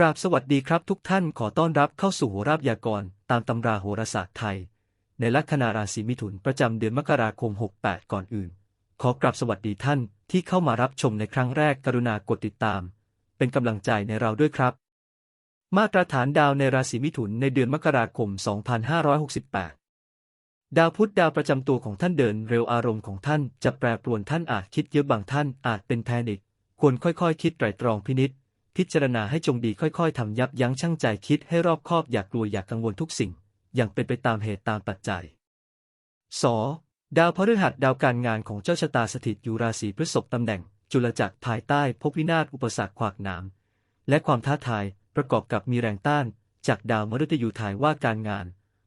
ราบสวัสดีครับทุกท่านขอต้อนรับเข้าสู่โหราพยากรณ์ตามตำราโหราศาสตร์ไทย ในลัคนาราศีมิถุนประจำเดือนมกราคม 68 ก่อนอื่น ขอกราบสวัสดีท่านที่เข้ามารับชมในครั้งแรกกรุณากดติดตาม เป็นกำลังใจในเราด้วยครับ มาตรฐานดาวในราศีมิถุนในเดือนมกราคม 2568 ดาวพุธดาวประจำตัวของท่านเดินเร็วอารมณ์ของท่านจะแปรปรวนท่านอาจคิดเยอะบางท่านอาจเป็นแพนิคควรค่อยๆคิดไตรตรองพินิษ พิจารณาให้จงดีค่อยๆทำยับยั้งชั่งใจคิดให้รอบคอบอย่ากลัวอย่ากกังวลทุกสิ่ง อย่างเป็นไปตามเหตุตามปัจจัยสดาวพฤหัสดาวการงานของเจ้าชะตาสถิตอยู่ราศีพฤษภตำแหน่ง จุลจักรภายใต้ภพวินาศอุปสรรคขวากหนาม และความท้าทายประกอบกับมีแรงต้าน จากดาวมฤตยูถ่ายว่าการงาน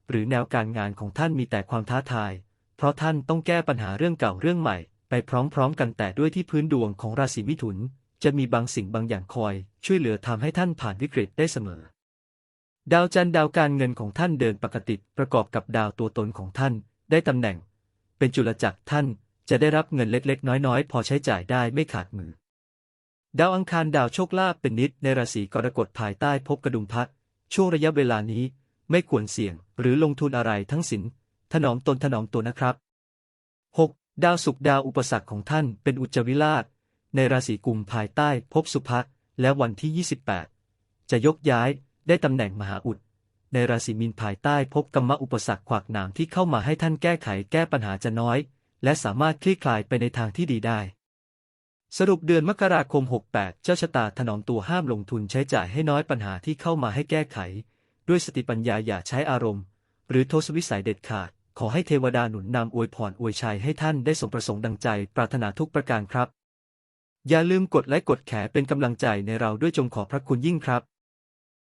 หรือแนวการงานของท่านมีแต่ความท้าทาย เพราะท่านต้องแก้ปัญหาเรื่องเก่าเรื่องใหม่ ไปพร้อมๆ กันแต่ด้วยที่พื้นดวงของราศีมิถุน จะมีบางสิ่งบางอย่างคอย ช่วยเหลือทำให้ท่านผ่านวิกฤตได้เสมอ ดาวจันทร์ดาวการเงินของท่านเดินปกติประกอบกับดาวตัวตนของท่าน ได้ตำแหน่ง เป็นจุลจักรท่านจะได้รับเงินเล็กๆ น้อยๆ พอใช้จ่ายได้ไม่ขาดมือ ดาวอังคารดาวโชคลาภเป็นนิดในราศีกรกฎภายใต้ภพกระดุมพัดช่วงระยะเวลานี้ไม่ควรเสี่ยง หรือลงทุนอะไรทั้งสิ้นถนอมตนถนอมตัวนะครับ 6. ดาวศุกดาวอุปสรรคของท่านเป็นอุจจวิราช ในราศีกุมภายใต้ภพสุภะและวันที่ 28 จะยกย้ายได้ตำแหน่งมหาอุด ในราศีมีนภายใต้ภพกรรมอุปสรรคขวากหนามที่เข้ามาให้ท่านแก้ไขแก้ปัญหาจะน้อย และสามารถคลี่คลายไปในทางที่ดีได้ สรุปเดือนมกราคม 68 เจ้าชะตาถนอมตัวห้ามลงทุนใช้จ่ายให้น้อยปัญหาที่เข้ามาให้แก้ไข ด้วยสติปัญญาอย่าใช้อารมณ์ หรือโทสวิสัยเด็ดขาดขอให้เทวดาหนุนนำอวยพรอวยชัยให้ท่านได้สมประสงค์ดังใจปรารถนาทุกประการครับ อย่าลืมกดไลค์กดแขร์เป็นกำลังใจในเราด้วยจงขอพระคุณยิ่งครับ